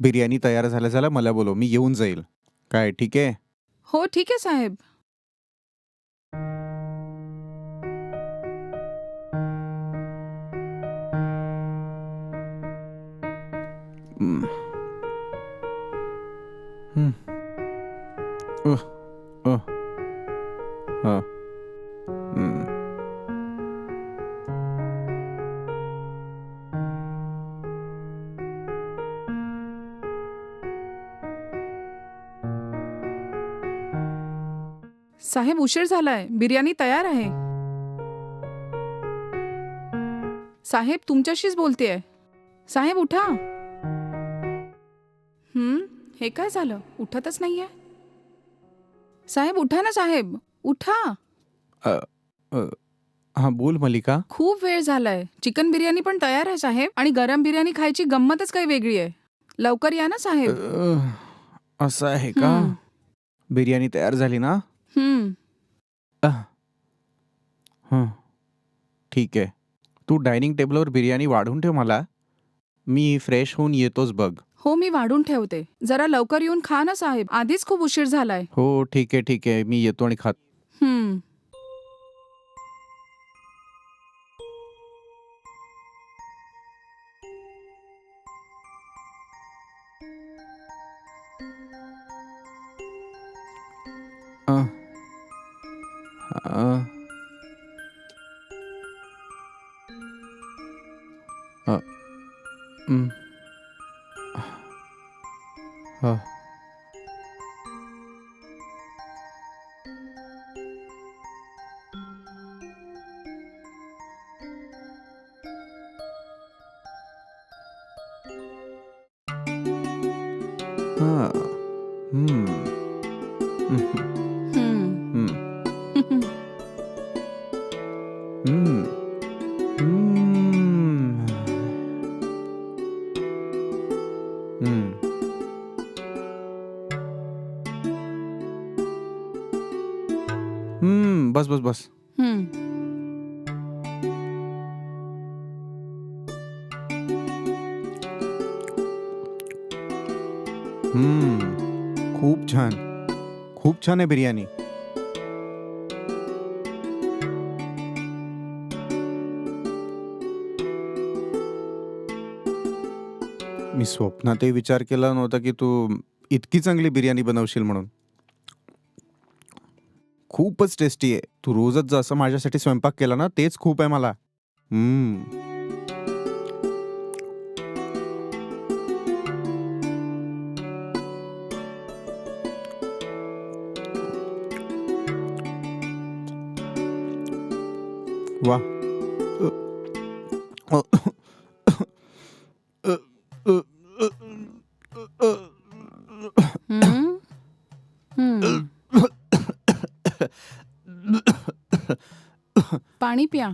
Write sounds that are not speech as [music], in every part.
बिर्याणी तयार झाल्या झाल्या मला बोलव मी येऊन जाईल काय ठीक आहे हो ठीक आहे साहेब हम्म. हम्म. साहेब उशीर झालाय. बिर्याणी तयार आहे. साहेब तुमच्याशीच बोलतेय. साहेब उठा. हम्म हे काय झालं? उठतच नाहीये. साहेब उठा ना साहेब. उठा. हा बोल मलिका खूप वेळ झालाय. चिकन बिर्याणी पण तयार आहे साहेब आणि गरम बिर्याणी खायची गंमतच काही वेगळी आहे. लवकर या ना साहेब. असं आहे का? हम्म. बिर्याणी तयार झाली ना? हम्म. आह. हं. ठीक आहे. तू डायनिंग टेबलवर बिर्याणी वाढून ठेव मला. मी फ्रेश होऊन येतोच बघ. हो मी वाढून ठेवते. जरा लवकर येऊन खा ना साहेब. आधीच खूप उशीर झालाय. हो ठीक आहे ठीक आहे. मी येतो आणि खात हम्म. अह. बस बस बस. हम्म. हम्म. खूप छान. खूप छान आहे बिर्याणी. मी स्वप्नातही विचार केला नव्हता की तू इतकी चांगली बिर्याणी बनवशील म्हणून. खूपच टेस्टी आहे. तू रोजच जसं माझ्यासाठी स्वयंपाक केला ना तेच खूप आहे मला. हम्म. वा पाणी प्या.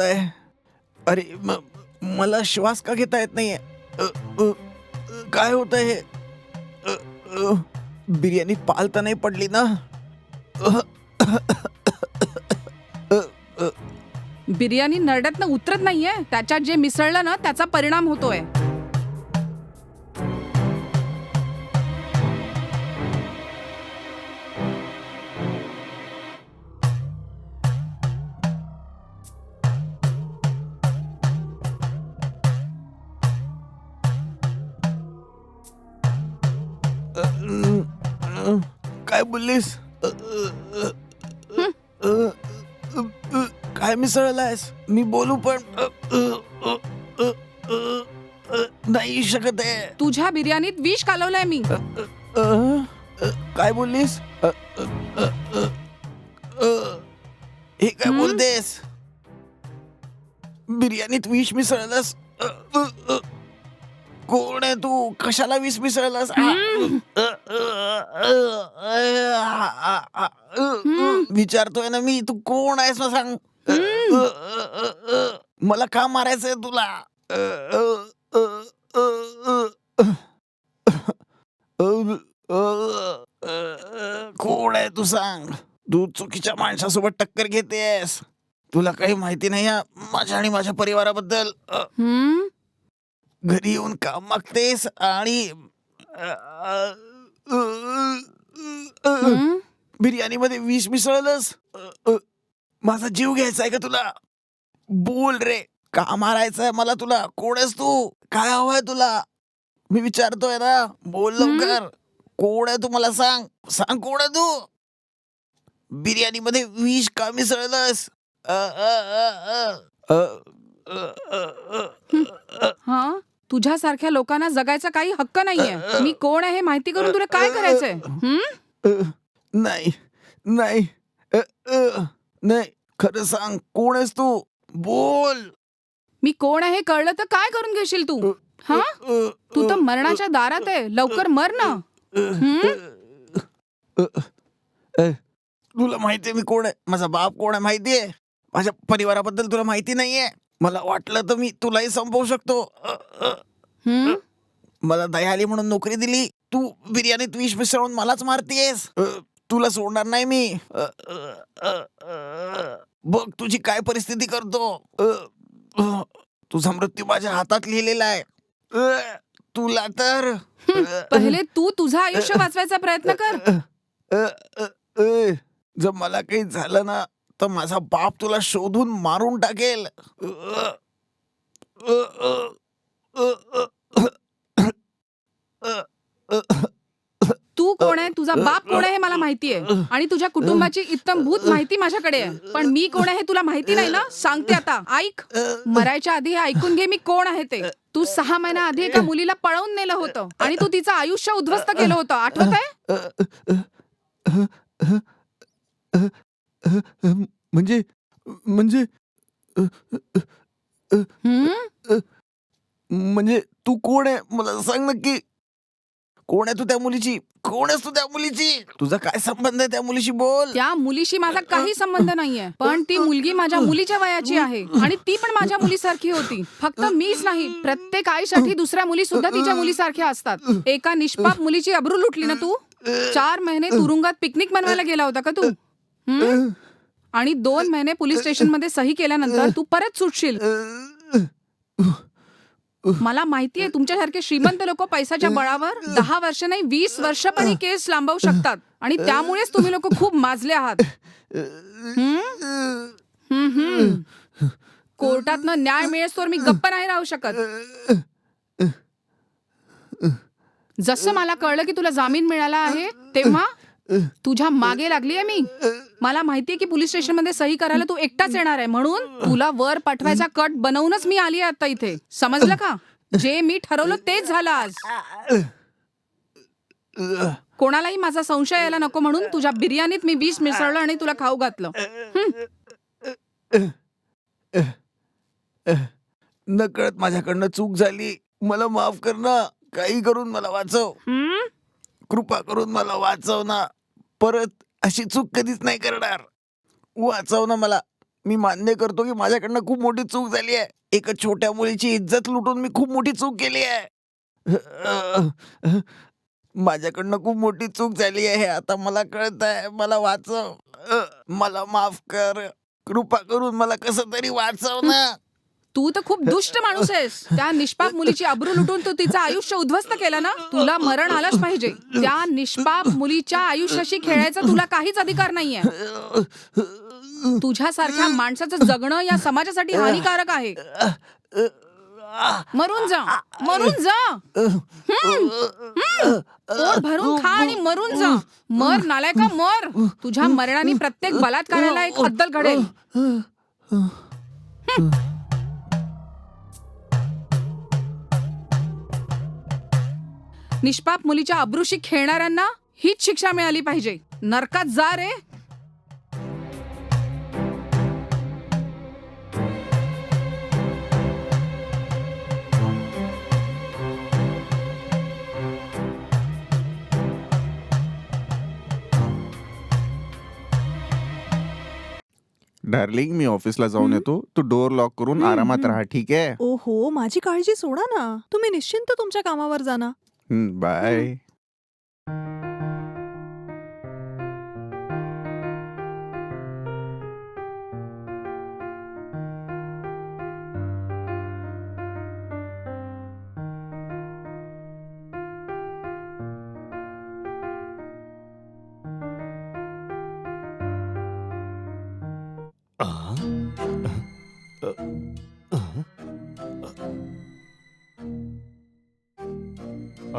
होत आहे अरे म मला श्वास का घेता येत नाहीये? अ, अ, काय होत आहे अ, अ, बिर्याणी पालता नाही पडली ना? अ, अ, अ, बिर्याणी नरड्यातनं उतरत नाहीये. त्याच्यात जे मिसळलं ना त्याचा परिणाम होतोय. काय बोललीस? काय मिसळलायस? मी बोलू पण नाही शकत आहे. तुझ्या बिर्याणीत विष कालवलंय मी. काय बोललीस? हे काय बोलतेस? बिर्याणीत विष मिसळलास? कोण आहे तू कशाला विस मिसळलास विचारतोय ना मी तू कोण आहेस ना सांग मला का मारायचंय तुला कोण आहे तू सांग तू चुकीच्या माणसासोबत टक्कर घेतेस तुला काही माहिती नाही माझ्या आणि माझ्या परिवाराबद्दल घरी येऊन काम मागतेस आणि बिर्याणी मध्ये विष मिसळलंस माझा जीव घ्यायचा आहे का तुला बोल रे का मारायचंय मला तुला कोण आहेस तू काय हवंय तुला मी विचारतोय ना बोल लवकर कोण आहे तू मला सांग सांग कोण आहे तू बिर्याणी मध्ये विष का मिसळलंस हा तुझ्यासारख्या लोकांना जगायचा काही हक्क नाहीये. मी कोण आहे हे माहिती करून तुला काय करायचंय? हम्म? नाही नाही नाही खरं सांग कोण आहेस तू? बोल. मी कोण आहे कळलं तर काय करून घेशील तू? हा? तू तर मरणाच्या दारात आहे. लवकर मर ना. तुला माहितीये मी कोण आहे? माझा बाप कोण आहे माहितीये? माझ्या परिवाराबद्दल तुला माहिती नाहीये? मला वाटलं तर मी तुलाही संपवू शकतो. अ, अ, हम्म? मला दया आली म्हणून नोकरी दिली. तू बिर्याणीत विष मिसळून मलाच मारतीयस. अ, तुला सोडणार नाही मी. अ, अ, अ, अ, बघ तुझी काय परिस्थिती करतो. अ, अ, तुझा मृत्यू माझ्या हातात लिहिलेला आहे. अ, तुला तर. पहिले तू तुझं आयुष्य वाचवायचा प्रयत्न कर. अ, अ, अ, जर मला काही झालं ना तर माझा बाप तुला शोधून मारून टाकेल. तू कोण आहे? तुझा बाप कोण आहे हे मला माहितीये. आणि तुझ्या कुटुंबाची इत्तमभूत माहिती माझ्याकडे आहे. पण मी कोण आहे हे तुला माहिती नाही ना? सांगते आता. ऐक. मरायच्या आधी हे ऐकून घे मी कोण आहे ते. तू सहा महिन्या आधी एका मुलीला पळवून नेलं होतं. आणि तू तिचं आयुष्य उद्ध्वस्त केलं होतं. आठवत आहे म्हणजे म्हणजे म्हणजे तू कोण आहे? मला सांग नक्की. कोण आहे तू त्या मुलीची? कोण आहेस तू त्या मुलीची? तुझा काय संबंध आहे त्या मुलीशी बोल. त्या मुलीशी माझा काही संबंध नाहीये पण ती मुलगी माझ्या मुलीच्या वयाची आहे आणि ती पण माझ्या मुलीसारखी होती. फक्त मीच नाही प्रत्येक आईसाठी दुसऱ्या मुली सुद्धा तिच्या मुलीसारख्या असतात. एका निष्पाप मुलीची अब्रू लुटली ना तू? चार महिने तुरुंगात पिकनिक मनवायला गेला होता का तू? हं? आणि दोन महिने पोलीस स्टेशनमध्ये सही केल्यानंतर तू परत सुटशील. मला माहितीये तुमच्यासारखे श्रीमंत लोक पैशाच्या बळावर दहा वर्ष नाही वीस वर्ष पण ही केस लांबवू शकतात. आणि त्यामुळेच तुम्ही लोक खूप माजले आहात. हं? हं, हं. कोर्टातनं न्याय मिळेस्तोवर मी गप्प नाही राहू शकत. जसं मला कळलं की तुला जामीन मिळाला आहे तेव्हा तुझ्या मागे लागलीये मी. मला माहितीये की पोलीस स्टेशनमध्ये सही करायला तू एकटाच येणार आहे. म्हणून तुला वर पाठवायचा कट बनवूनच मी आली आहे आता इथे. समजलं का? जे मी ठरवलं तेच झालं आज. कोणालाही माझा संशय यायला नको म्हणून तुझ्या बिर्याणीत मी विष मिसळलं आणि तुला खाऊ घातलं. नकळत माझ्याकडनं चूक झाली. मला माफ कर ना. काही करून मला वाचव? कृपा करून मला वाचव ना. परत अशी चूक कधीच नाही करणार. वाचव ना मला. मी मान्य करतो की माझ्याकडनं खूप मोठी चूक झाली आहे. एका छोट्या मुलीची इज्जत लुटून मी खूप मोठी चूक केली आहे. माझ्याकडनं खूप मोठी चूक झाली आहे. आता मला कळत आहे मला वाचव. मला माफ कर. कृपा करून मला कसं तरी वाचव ना. तू तर खूप दुष्ट माणूस आहेस. त्या निष्पाप मुलीची अब्रू लुटून तू तिचं आयुष्य उद्ध्वस्त केलं ना? तुला मरण आलंच पाहिजे. त्या निष्पाप मुलीच्या आयुष्याशी खेळायचा तुला काहीच अधिकार नाहीये. तुझ्यासारख्या माणसाचं जगणं या समाजासाठी हानिकारक आहे. मरून जा. मरून जा. पोट भरून खा आणि मरून जा. मर नालायका मर. तुझ्या मरणाने प्रत्येक बलात्काराला एक हद्दल घडेल. निष्पाप मुलीच्या अब्रुशी खेळणाऱ्यांना हीच शिक्षा मिळाली पाहिजे. नरकात जा रे. डार्लिंग मी ऑफिसला जाऊन येतो. तू डोअर लॉक करून आरामात. राहा ठीक आहे? ओहो माझी काळजी सोडा ना. तुम्ही निश्चिंत तुमच्या कामावर जा ना बाय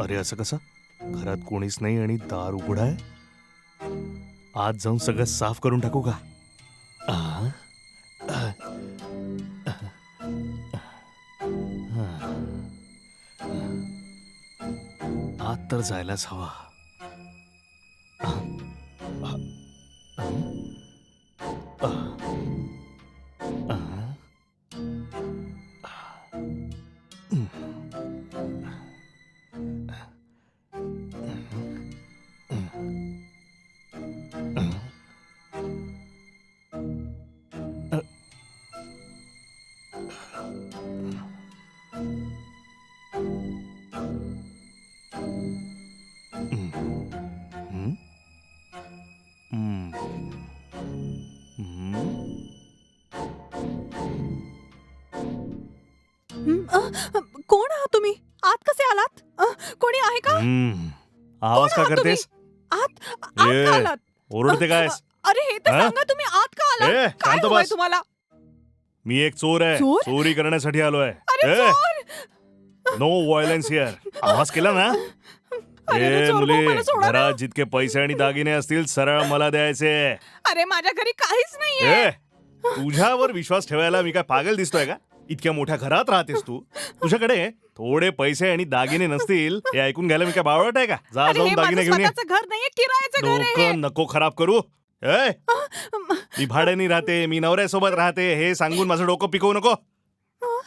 अरे असं कसं? घरात कोणीच नाही आणि दार उघड आहे? आज जाऊन सगळं साफ करून टाकू का? आ? आ? आत तर जायलाच हवा. कोण आहात तुम्ही? आत कसे आलात? कोणी आहे का. आवाज का? करतेस? आत आलात? ओरडते काय अरे हे तर? सांगा तुम्ही आत का आलात? काय हवंय. तुम्हाला? मी एक चोर आहे. चोर? करण्यासाठी आलोय. नो व्हायलन्स हिअर आवाज केला ना? ए मुली. घरात जितके पैसे आणि दागिने असतील सरळ मला द्यायचे. अरे माझ्या घरी काहीच नाहीये. ए तुझ्यावर विश्वास ठेवायला मी काय पागल दिसतोय का? इतक्या मोठ्या घरात राहतेस तू. तुझ्याकडे थोडे पैसे आणि दागिने नसतील हे ऐकून घ्यायला मी काय बावळट आहे का? जा अरे जाऊन हे दागिने माझं घेऊन ये. स्वतःचं घर नाहीये किरायाचं घर आहे हे. डोकं नको खराब करू. ए मी भाड्याने राहते मी नवऱ्यासोबत राहते हे सांगून माझं डोकं पिकवू नको.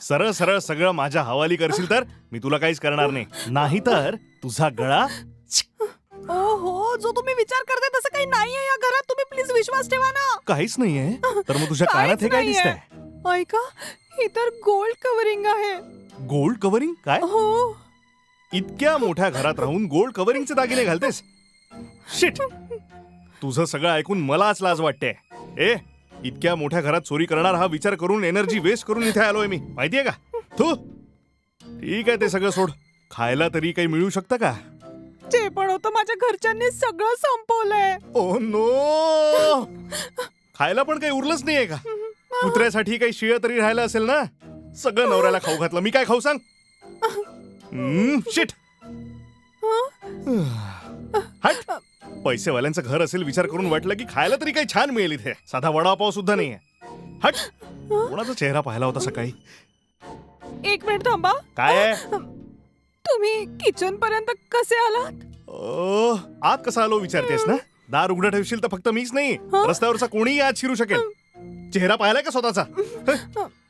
सरळ सरळ सगळं माझ्या हवाली करशील तर मी तुला काहीच करणार नाही. नाहीतर तुझा गळा ओहो जो तुम्ही विचार करताय तसं काही नाहीये या घरात. तुम्ही प्लीज विश्वास ठेवा ना. काहीच नाहीये. तर मग तुझ्या कानात हे काय काहीच दिसतंय? ऐका ही तर गोल्ड कव्हरिंग आहे. Gold covering? काय? हो. इतक्या मोठ्या घरात राहून गोल्ड कव्हरिंगचे दागिने घालतेस? शिट! तुझं सगळं ऐकून मलाच लाज वाटते. ए इतक्या मोठ्या घरात चोरी करणार हा विचार करून एनर्जी वेस्ट करून इथे आलोय मी. माहितीये का? तू ठीक आहे ते सगळं सोड. खायला तरी काही मिळू शकतं का? जे पण होतं माझ्या घरच्यांनी सगळं संपवलंय. Oh no! खायला पण काही उरलंच नाहीये का? कुत्र्यासाठी काही शिळ तरी राहिलं असेल ना? सगळं नवऱ्याला खाऊ घातलं. मी काय खाऊ सांग? शिट. हट. पैसेवाल्यांचं घर असेल विचार करून वाटलं की खायला तरी काही छान मिळेल इथे. साधा वडापाव सुद्धा नाहीये. हट. कोणाचा चेहरा पाहिला होता सकाळी? एक मिनिट थांबा. काय आहे? तुम्ही किचन पर्यंत कसे आलात? ओ, आत कसा आलो विचारतेस ना? दार उघडं ठेवशील तर फक्त मीच नाही? रस्त्यावरचा कोणीही आत शिरू शकेल. चेहरा पाहिलाय का स्वतःचा? [laughs]